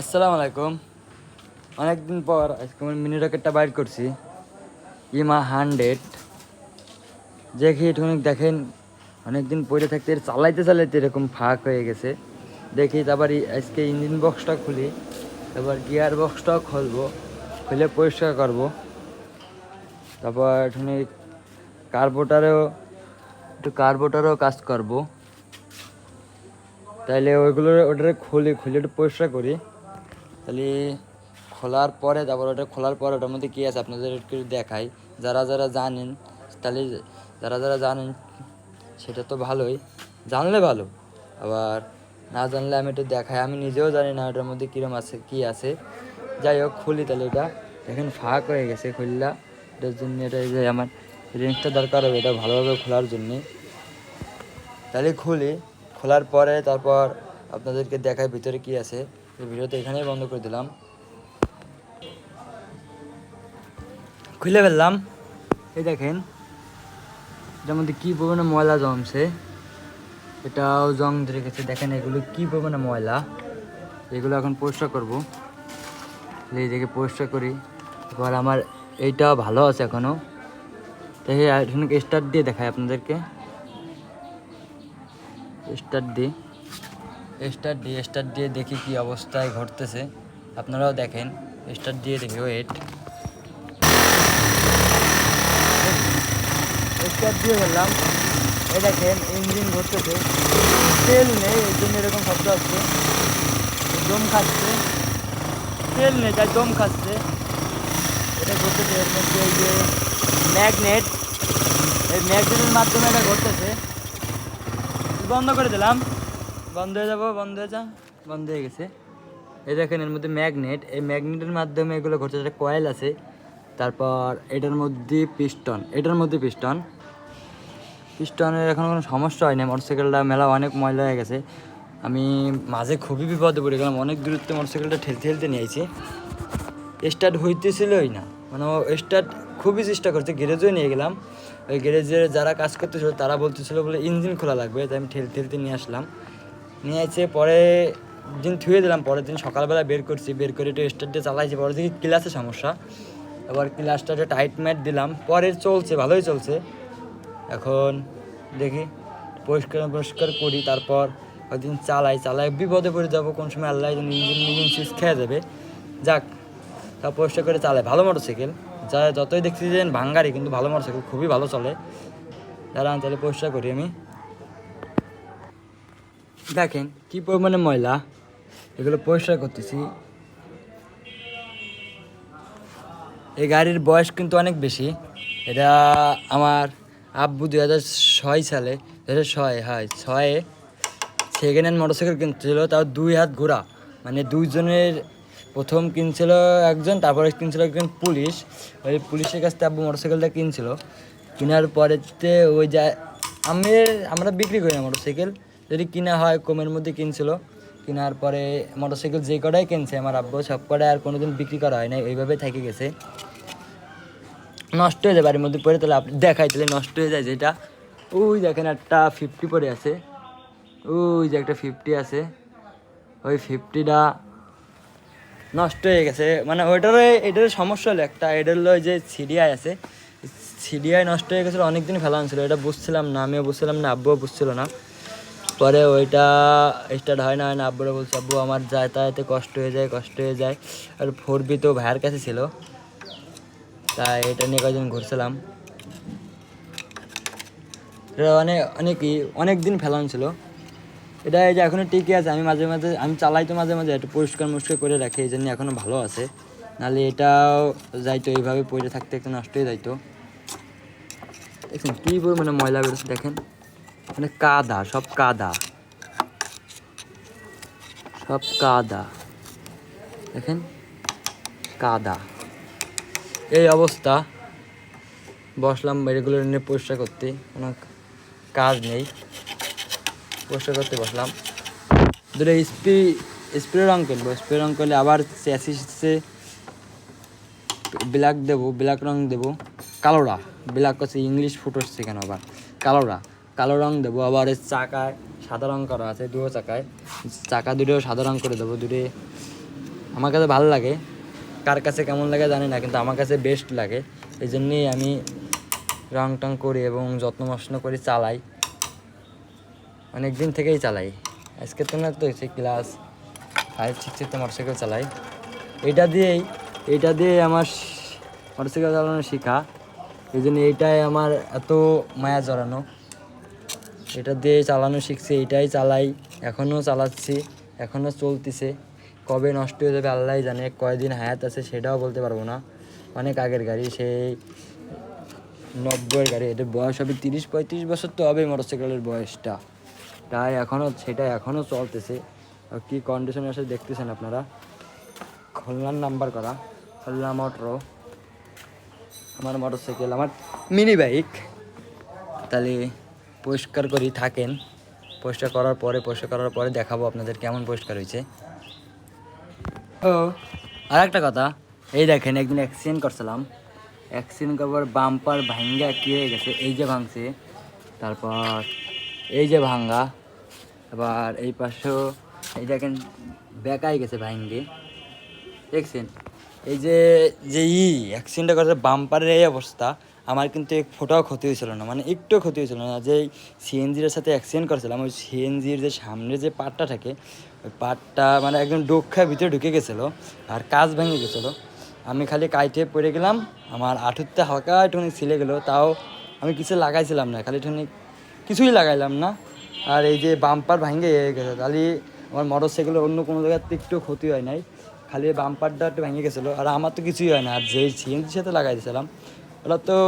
আসসালামু আলাইকুম। অনেকদিন পর আজকে আমি মিনি রকেটটা বাইর করছি। ইমা হান্ড্রেড দেখি একটুখানি দেখেন, অনেকদিন পরে থাকতে চালাইতে চালাইতে এরকম ফাঁক হয়ে গেছে। দেখি তারপর আজকে ইঞ্জিন বক্সটা খুলি, তারপর গিয়ার বক্সটাও খুলবো, খুলে পরিষ্কার করব। তারপর এখানে কার্বোটারেও একটু কার্বোটারও কাজ করব। তাইলে ওইগুলো ওটারে খুলি, খুলে একটু পরিষ্কার করি। তাহলে খোলার পরে, তারপর ওটা খোলার পরে ওটার মধ্যে কী আছে আপনাদের একটু দেখাই। যারা যারা জানেন, তাহলে যারা যারা জানেন, সেটা তো ভালোই। জানলে ভালো। আবার না জানলে আমি একটু দেখাই। আমি নিজেও জানি না ওটার মধ্যে কীরকম আছে, কী আছে। যাই হোক, খুলি তাহলে এটা। দেখেন, ফাঁক হয়ে গেছে খুললা। এটার জন্য এটা যে আমার রেঞ্জটা দরকার হবে, এটা ভালোভাবে খোলার জন্যে। তাহলে খুলি। খোলার পরে তারপর আপনাদেরকে দেখায় ভিতরে কি আছে। এই ভিডিওটা এখানেই বন্ধ করে দিলাম। খুলে ফেললাম। এই দেখেন, এটার মধ্যে কী পরিমাণে ময়লা জমছে, এটাও জং ধরে গেছে। দেখেন, এগুলো কী পরিমাণে ময়লা, এগুলো এখন পরিষ্কার করব। এই দেখে পরিষ্কার করি। এবার আমার এইটাও ভালো আছে এখনও তাই এখন স্টার্ট দিয়ে দেখায় আপনাদেরকে। স্টার্ট দিই স্টার্ট দিয়ে স্টার দিয়ে দেখি কি অবস্থায় ঘটতেছে। আপনারাও দেখেন, স্টার দিয়ে দেখি, ওয়েট। স্টার দিয়ে বললাম এই দেখেন, ইঞ্জিন ঘুরতেছে। তেল নেই, এই জন্য এরকম শব্দ আসছে। দম খাচ্ছে। তেল নেই, তাই দম খাচ্ছে। এটা ঘুরতেছে, এর মধ্যে এই যে ম্যাগনেট। এই ম্যাগনেটের মাধ্যমে এটা ঘুরতেছে। বন্ধ করে দিলাম। বন্ধ হয়ে যাব, বন্ধ হয়ে যা। বন্ধ হয়ে গেছে। এই দেখেন, এর মধ্যে ম্যাগনেট। এই ম্যাগনেটের মাধ্যমে এগুলো ঘটছে একটা কয়েল আছে। তারপর এটার মধ্যে পিস্টন। এটার মধ্যে পিস্টন। পিস্টনের এখন কোনো সমস্যা হয়নি। মোটরসাইকেলটা, মেলা অনেক ময়লা হয়ে গেছে। আমি মাঝে খুবই বিপদে পড়ে গেলাম। অনেক দূরত্বে মোটরসাইকেলটা ঠেলতে ঠেলতে নিয়েছি স্টার্ট হইতেছিলই না। মানে স্টার্ট খুবই চেষ্টা করছে, গ্যারেজও নিয়ে গেলাম। ওই গ্যারেজে যারা কাজ করতেছিল, তারা বলতেছিল বলে ইঞ্জিন খোলা লাগবে। তাই আমি ঠেল ঠেলতে নিয়ে আসলাম। নিয়ে এসে পরে দিন থুয়ে দিলাম, পরের দিন সকালবেলা বের করছি, বের করে একটু স্টার্ট চালাইছি পরে দেখি ক্লাসে সমস্যা। এবার ক্লাসটা একটু টাইট ম্যাট দিলাম পরে চলছে, ভালোই চলছে। এখন দেখি, পরিষ্কার পরিষ্কার করি, তারপর একদিন চালাই চালাই বিপদে পড়ে যাব, কোন সময় আল্লাহ জানে ইঞ্জিন ইঞ্জিন সুইচ খেয়ে যাবে যাক, তা পরিষ্কার করে চালায় ভালো মোটরসাইকেল যা, যতই দেখছি যে ভাঙ্গারি, কিন্তু ভালো মোটরসাইকেল খুবই ভালো চলে। যারা তাহলে পরিষ্কার করি আমি। দেখেন, কি পরিমাণে ময়লা? এগুলো পরিষ্কার করতেছি। এই গাড়ির বয়স কিন্তু অনেক বেশি। এটা আমার আব্বু দুই হাজার ছয় সালে দু হাজার ছয়, হয় ছয়ে সেকেন্ড হ্যান্ড মোটরসাইকেল কিনছিল, তাও দুই হাত ঘোরা মানে দুইজনের প্রথম কিনছিল একজন, তারপরে কিনছিল একজন পুলিশ। ওই পুলিশের কাছ থেকে আব্বু মোটরসাইকেলটা কিনছিল। কেনার পরেতে ওই যা আমি আমরা বিক্রি করি না মোটরসাইকেল যদি কিনা হয় কমের মধ্যে কিনছিল, কেনার পরে মোটরসাইকেল যে কটাই কিনছে, আমার আব্বু সব কটাই আর কোনোদিন বিক্রি করা হয় না এইভাবে থেকে গেছে। নষ্ট হয়ে যায় বাড়ির মধ্যে পড়ে, তাহলে আপনি দেখাই, তাহলে নষ্ট হয়ে যায় যেটা। ওই দেখেন একটা ফিফটি পরে আছে। ওই যে একটা ফিফটি আছে। ওই ফিফটিটা নষ্ট হয়ে গেছে। মানে ওইটার এটার সমস্যা হলো একটা, এটার হলো যে সিডিআই আছে। সিডিআই নষ্ট হয়ে গেছিল, অনেকদিন ফেলা ছিল এটা বুঝছিলাম না, আমিও বুঝছিলাম না, আব্বুও বুঝছিল না। পরে ওইটা স্টার্ট হয় না হয় না, আব্বুরা বলছে, আব্বু, আমার যাতায়াতে কষ্ট হয়ে যায়, কষ্ট হয়ে যায়। আর ফোর বি তো ভাইয়ের কাছে ছিল। তাই এটা নিয়ে কয়েকজন ঘুরছিলাম। এটা অনেক অনেকই অনেক দিন ফেলানো ছিল। এটা এই যে এখনও টিকে আছে, আমি মাঝে মাঝে, আমি চালাই তো মাঝে মাঝে, একটু পরিষ্কার মুষ্কার করে রাখি, এই জন্য এখনও ভালো আছে। নাহলে এটাও যাইতো, এইভাবে পড়ে থাকতে একটু নষ্ট হয়ে যাইতো। দেখছেন কী পরিমাণে ময়লা বেরোচ্ছে, দেখেন। মানে কাদা, সব কাদা। সব কাদা। দেখেন, কাদা। এই অবস্থা। বসলাম এগুলো নিয়ে পরিষ্কার করতে কোনো কাজ নেই। পরিষ্কার করতে বসলাম। দুটো স্প্রে স্প্রে রং করব, স্প্রে রং করলে আবার চ্যাসিসে ব্ল্যাক দেবো, ব্ল্যাক রং দেবো। কালোরা, ব্ল্যাক হচ্ছে ইংলিশ ফুটোচ্ছে কেন আবার? কালোরা। কালো রং দেবো, আবার এর চাকায় সাদা রং করা আছে, দুটো চাকায়। চাকা দুটো সাদা রং করে দেবো দুটো আমার কাছে ভালো লাগে। কার কাছে কেমন লাগে জানি না, কিন্তু আমার কাছে বেস্ট লাগে। এই জন্যেই আমি রং টং করি এবং যত্ন মশন করে, চালাই। অনেক দিন থেকেই চালাই। আজকে তো না, তো হচ্ছে ক্লাস ফাইভ সিক্সে মোটরসাইকেল চালাই। এটা দিয়েই, এটা দিয়ে আমার মোটরসাইকেল চালানো শেখা। এই জন্য এইটাই আমার এত মায়া জড়ানো। এটা দিয়ে চালানো শিখছি এটাই চালাই। এখনও চালাচ্ছি, এখনও চলতেছে। কবে নষ্ট হয়ে যাবে আল্লাহ জানে, কয়দিন হায়াত আছে সেটাও বলতে পারব না। অনেক আগের গাড়ি, সেই নব্বইয়ের গাড়ি এটার বয়স হবে তিরিশ, পঁয়ত্রিশ বছর তো হবে মোটরসাইকেলের বয়সটা। তাই এখনও সেটা এখনও চলতেছে। আর কী কন্ডিশনে আসে দেখতেছেন আপনারা। খুলনার নাম্বার করা, খুলনা মোটরো আমার মোটরসাইকেল, আমার মিনি বাইক তাহলে পরিষ্কার করি থাকেন। পরিষ্কার করার পরে, পরিষ্কার করার পরে দেখাবো আপনাদের কেমন পরিষ্কার হয়েছে। ও আর একটা কথা, এই দেখেন একদিন অ্যাক্সিডেন্ট করছিলাম। অ্যাক্সিডেন্ট করার বাম্পার ভাঙ্গা কি হয়ে গেছে, এই যে ভাঙছে, তারপর এই যে ভাঙ্গা, আবার এই পাশেও, এই দেখেন বেকাই গেছে ভাঙ্গে। দেখছেন? এই যে যে ই অ্যাক্সিডেন্টটা করেছে বাম্পারের এই অবস্থা আমার কিন্তু এক ফোটাও ক্ষতি হয়েছিল না মানে একটু ক্ষতি হয়েছিল না। যে সিএনজির সাথে অ্যাক্সিডেন্ট করেছিলাম, ওই সিএনজির যে সামনে যে পাটটা থাকে, ওই পাটটা মানে একদম ডোক্ষা ভিতরে ঢুকে গেছিল আর কাজ ভেঙে গেছিল। আমি খালি কাইটে পড়ে গেলাম, আমার আঠুরতে হালকা একটুখানি ছিলে গেলো, তাও আমি কিছু লাগাইছিলাম না, খালি একটুখানি কিছুই লাগাইলাম না। আর এই যে বাম্পার ভাঙে গেছে তাহলে আমার মোটর সাইকেলের অন্য কোনো জায়গার একটু ক্ষতি হয় নাই, খালি বাম্পারটা একটু ভেঙে গেছিল। আর আমার তো কিছুই হয় না, আর যেই সিএনজির সাথে লাগাই দিয়েছিলাম ওটা তো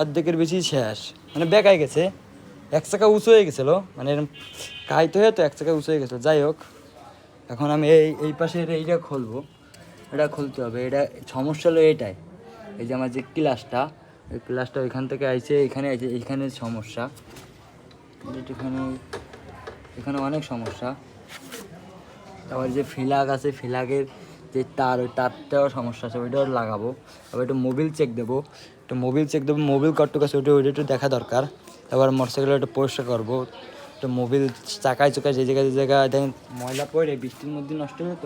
অর্ধেকের বেশি শেষ। মানে বেকায় গেছে। এক চাকা উঁচু হয়ে গেছিল। মানে কাইতে হয়ে তো এক চাকা উঁচু হয়ে গেছিল। যাই হোক, এখন আমি এই এই পাশের এইটা খুলবো। এটা খুলতে হবে। এটা সমস্যা হলো এইটাই এই যে আমার যে ক্লাসটা ওই ক্লাসটা ওইখান থেকে আইছে, এখানে আইছে এইখানে সমস্যা। এখানে এখানে অনেক সমস্যা। তারপর যে ফিলাগ আছে, ফিলাগের যে তার ওই তারটাও সমস্যা আছে, ওইটাও লাগাবো। আবার একটু মোবিল চেক দেবো। একটু মোবিল চেক দেবো মোবিল কটটুক আছে, ওইটা ওইটা একটু দেখা দরকার। তারপর মোটরসাইকেল একটু পরিষ্কার করব। একটু মোবিল চাকায় চোকায় যে জায়গায় যে জায়গায় দেখেন ময়লা পড়ে, বৃষ্টির মধ্যে নষ্ট হয়ে যেত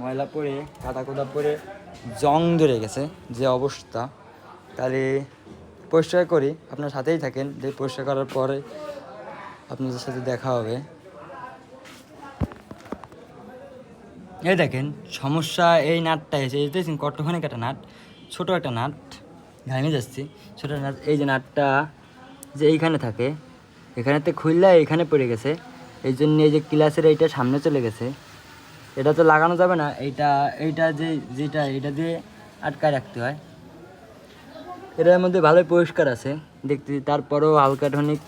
ময়লা পড়ে কাদা কোদা পড়ে, জং ধরে গেছে, যে অবস্থা। তাহলে পরিষ্কার করি, আপনার সাথেই থাকেন, যে পরিষ্কার করার পরে আপনাদের সাথে দেখা হবে। এই দেখেন, সমস্যা এই নাটটা এসে দেখছেন কতখানি একটা নাট, ছোট একটা নাট। ভেঙে যাচ্ছি। ছোট নাট, এই যে নাটটা যে এইখানে থাকে, এখানেতে খুললে এইখানে পড়ে গেছে। এই জন্য এই যে ক্লাসের এইটা সামনে চলে গেছে। এটা তো লাগানো যাবে না, এইটা এইটা যে, যেটা, এটা দিয়ে আটকায় রাখতে হয়। এটার মধ্যে ভালোই পরিষ্কার আছে। দেখতে, তারপরেও হালকা টনিক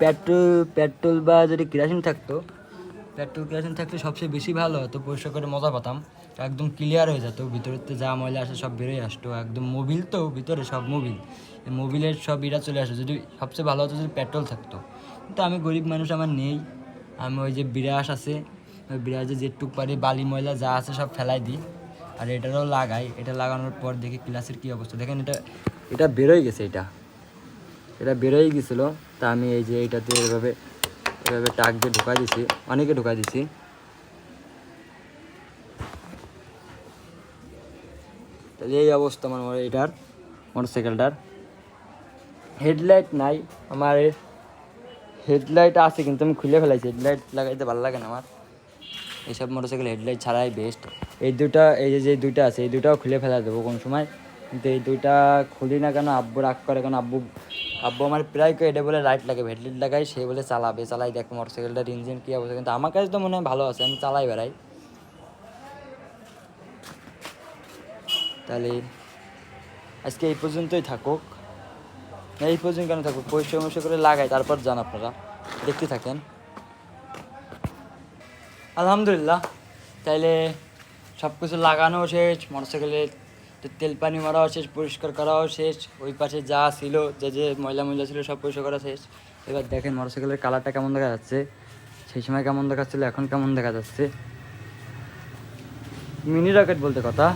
পেট্রোল পেট্রোল বা যদি কেরাসিন থাকতো পেট্রোল কেরাসিন থাকলে সবচেয়ে বেশি ভালো হতো পরিষ্কার করে মজা পাতাম। একদম ক্লিয়ার হয়ে যেত, ভিতরেতে যা ময়লা আসে সব বেরোয় আসতো। একদম মোবিল তো, ভিতরে সব মোবিল মোবিলের সব ইরা চলে আসে, যদি সবচেয়ে ভালো হতো যদি পেট্রোল থাকতো। কিন্তু আমি গরিব মানুষ আমার নেই, আমি ওই যে বিরাস আছে, ওই বিরাজে যেটুক পারি বালি ময়লা যা আছে সব ফেলাই দিই। আর এটারও লাগাই, এটা লাগানোর পর দেখি ক্লাসের কী অবস্থা। দেখেন এটা এটা বেরোয় গেছে এটা। এটা বেরোয় গেছিল, তা আমি এই যে এইটাতে এভাবে এভাবে টাক দিয়ে ঢুকাই দিছি। অনেকে ঢুকাই দিছি। তাহলে এই অবস্থা আমার এটার, মোটরসাইকেলটার। হেডলাইট নাই আমার হেডলাইট আছে কিন্তু আমি খুলে ফেলাইছি। হেডলাইট লাগাইতে ভালো লাগে না আমার। এইসব মোটরসাইকেল হেডলাইট ছাড়াই বেস্ট এই দুটা, এই যে দুইটা আছে, এই দুটাও খুলে ফেলা দেবো কোন সময়। এই দুইটা খুলি না কেন, আব্বু রাগ করে কেন, আব্বু আব্বু আমার প্রায় এটা বলে লাইট লাগে হেডলাইট লাগাই সে বলে চালাবে, চালাই দেখ মোটরসাইকেলটার ইঞ্জিন কী অবস্থা, কিন্তু আমার কাছে তো মনে হয় ভালো আছে, আমি চালাই বেড়াই। তাহলে আজকে এই পর্যন্তই থাকুক। এই পর্যন্ত কেন থাকুক? পরিষ্কার মরিষ্কার করে লাগাই, তারপর যান আপনারা, দেখতে থাকেন। আলহামদুলিল্লাহ, তাইলে সব কিছু লাগানো শেষ মোটরসাইকেলে তেল পানি মারাও শেষ, পরিষ্কার করাও শেষ, ওই পাশে যা ছিল, যে যে ময়লা ময়লা ছিল সব পরিষ্কার করা শেষ। এবার দেখেন মোটরসাইকেলের কালারটা কেমন দেখা যাচ্ছে? সেই সময় কেমন দেখাচ্ছিল এখন কেমন দেখা যাচ্ছে? মিনি রকেট বলতে কথা।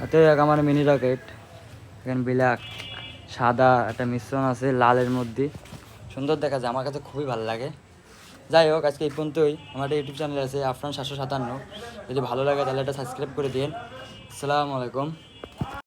হাতে এক আমার মিনি রকেট এখানে ব্ল্যাক সাদা, একটা মিশ্রণ আছে লালের মধ্যে। সুন্দর দেখা যায়, আমার কাছে খুবই ভালো লাগে। যাই হোক, আজকে এই পর্যন্তই। আমার একটা ইউটিউব চ্যানেল আছে, আফরান সাতশো সাতান্ন। যদি ভালো লাগে, তাহলে একটা সাবস্ক্রাইব করে দিন আসসালামু আলাইকুম।